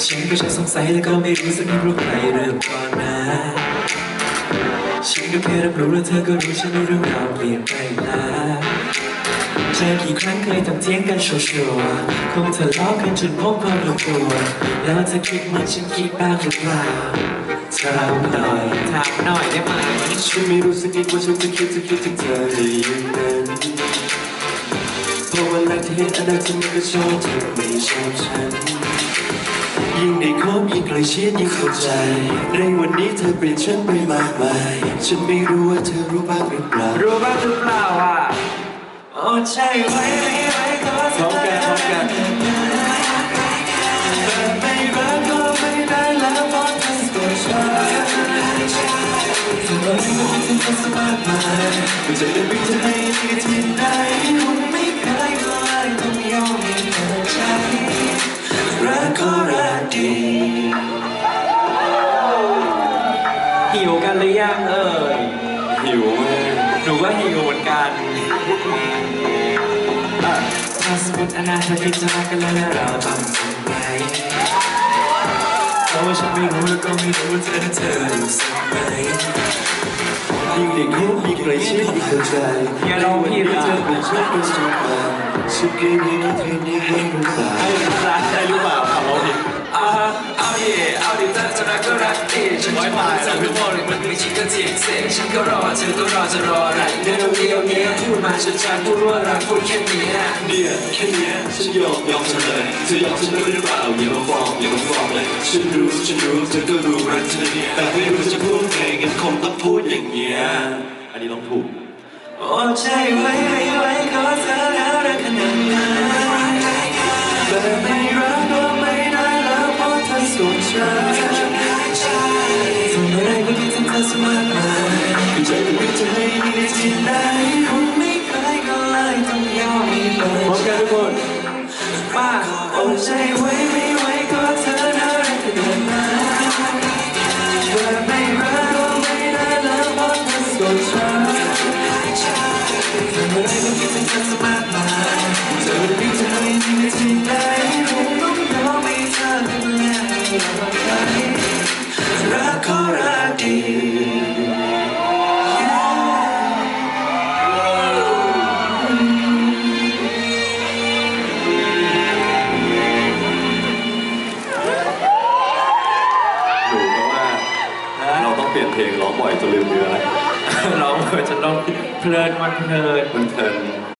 ฉันก็ช่างสงสัยแล้วก็ไม่รู้สักนิดว่าใครเริ่มก่อนนะ ฉันก็แค่รับรู้แล้วเธอก็รู้ฉันรู้เรื่องราวเปลี่ยนไปแล้วเจอกี่ครั้งเคยต้องเถียงกันชัวร์คงทะเลาะกันจนพบความลงตัวแล้วเธอคิดเหมือนฉันคิดบ้างหรือเปล่าถามหน่อยถามหน่อยได้ไหมฉันไม่รู้สักนิดว่าฉันจะคิดจะคิดถึงเธอได้ยังไงเพราะวันแรกที่เห็นอนนั้นเธอมันก็ชอบเธอไม่ชอบฉัน ยิ่งได้คบยิ่งใกล้ชิดยิ่งเข้าใจ ในวันนี้เธอเปลี่ยนฉันไปมากมาย ฉันไม่รู้ว่าเธอรู้บ้างหรือเปล่า รู้บ้างหรือเปล่าอะโอ้ใจไว้ไม่ไว้ก็พร้อมกันพร้อมกันแต่ไม่รักก็ไม่ได้แล้วเพราะเธอตัวฉันทำอะไรก็คิดถึงเธอสมากมายก็จะเป็นวิธีให้ หิวกันหรือยังเอ่ยหิวมากหนูก็หิวเหมือนกันถ้าสมมติอนาคตที่จะรักกันแล้วเราต้องทำไงเพราะว่าฉันไม่รู้แล้วก็ไม่รู้ว่าเธอเธอรู้สึกไหมยิ่งเด็กคบยิ่งใกล้ชิดยิ่งเข้าใจอย่าลองผิดเธอะอเป็นฉันเป็นสุดมาฉันก็ยังไม่เคยได้เห็นหรือเปล่าให้ร้านได้หรือเปล่าขับรถดิอ่าเอาดิเอาดิถ้าจะรักก็รักดิ ฉันไม่มาเธอไม่บอกเลยมันไม่จริงก็จริงเสียฉันก็รอเธอก็รอจะรออะไรเดี๋ยวเดียวเนี้ยพูดมาฉันจะพูดว่ารักพูดแค่นี้เนี่ยแค่เนี้ยฉันยอมยอมเธอเลยเธอยอมฉันได้หรือเปล่าอย่ามาฟ้องอย่ามาฟ้องเลยฉันรู้ฉันรู้เธอก็รู้รักเธอเนี่ยแต่ไม่รู้จะพูดไงงั้นคงต้องพูดอย่างเงี้ยอันนี้ต้องถูกโอ้ใจไว้ไว้ คิดถึงเธอเสมอมาใจะไม่จะให้มีในที่ไหนคงไม่เคยก็เลยต้องยอมให้เปิพร้อมกันทุกคนมาอ้ใจไว้ไว้ไว้ขอเธอแล้วรักขนาดนั้นแต่ไม่รักก็ไม่ได้แล้วเพราะเธอสวนฉันทำอะไรก็คิดถึงเธอมากมายเธอไม่จะให้ไหนที่ไหนคงต้องยอมให้เธอเป็นแล้วรักก็รักดี บ่อยจนลืมเนื้อแล้วเราเปิดจะลองเพลินมันเพลิน มันเพลิน